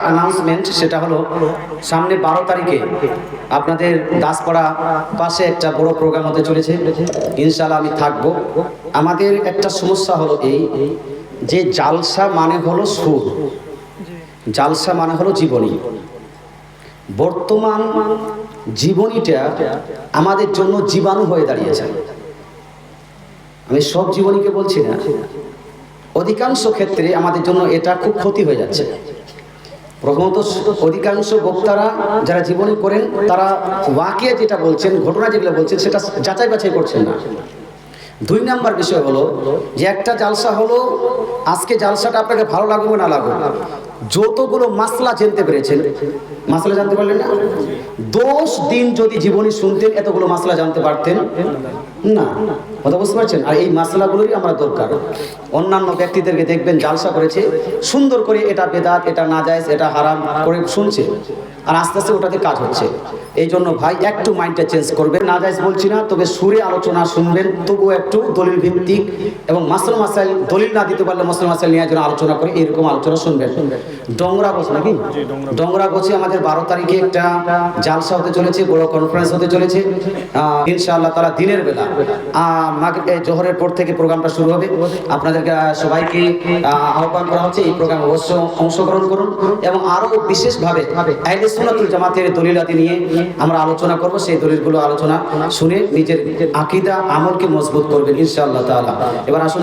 Announcement সেটা হলো সামনে বারো তারিখে আপনাদের দাসপাড়া পাশে একটা বড় প্রোগ্রাম হতে চলেছে। ইনশাল্লাহ আমি থাকব। আমাদের একটা সমস্যা হলো এই, যে জালসা মানে হলো সুর। জালসা মানে হলো জীবনী। বর্তমান জীবনীটা আমাদের জন্য জীবাণু হয়ে দাঁড়িয়েছে। আমি সব জীবনীকে বলছি না। অধিকাংশ ক্ষেত্রে আমাদের জন্য এটা খুব ক্ষতি হয়ে যাচ্ছে। প্রথমত অধিকাংশ বক্তারা যারা জীবনী করেন, তারা ওয়াকিয়া যেটা বলছেন, ঘটনা যেগুলো বলছেন, সেটা যাচাই বাছাই করছেন না। দুই নাম্বার বিষয় হলো যে একটা জালসা হলো, আজকে জালসাটা আপনাকে ভালো লাগবে না লাগবে যতগুলো মাসলা জানতে পেরেছেন, মাসলা জানতে পারলেন না? দশ দিন যদি জীবনী শুনতেন, এতগুলো মাসলা জানতে পারতেন? না। কথা বুঝতে পারছেন? আর এই মাসলাগুলোরই আমরা দরকার। অন্যান্য ব্যক্তিদেরকে দেখবেন, জালসা করেছে, সুন্দর করে এটা বেদাত, এটা নাজায়জ, এটা হারাম করে শুনছে, আর আস্তে আস্তে ওটাতে কাজ হচ্ছে। এই জন্য ভাই, একটু মাইন্ডটা চেঞ্জ করবেন। নাজায়জ বলছি না, তবে সুরে আলোচনা শুনবেন, তবুও একটু দলিল ভিত্তিক এবং মাসল মাসাইল, দলিল না দিতে পারলে মাসল মাসাইল নিয়ে যেন আলোচনা করে, এরকম আলোচনা শুনবেন শুনবেন। ডংরা গোছ নাকি? ডংরা গোছে আমাদের বারো তারিখে একটা জালসা হতে চলেছে বড় কনফারেন্স হতে চলেছে। ইনশাআল্লাহ তারা দিনের বেলা। জোহরের পর থেকে প্রোগ্রামটা শুরু হবে। আপনাদেরকে সবাইকে আহ্বান করা হচ্ছে এই প্রোগ্রামে অবশ্য অংশগ্রহণ করুন এবং আরও বিশেষভাবে আইলে সুন্নাতুল জামাতের দলিলাতি নিয়ে আমরা আলোচনা করব। সেই দলিলগুলো আলোচনা শুনে নিজের আকিদা আমলকে মজবুত করবেন ইনশাআল্লাহ তাআলা। এবার আসুন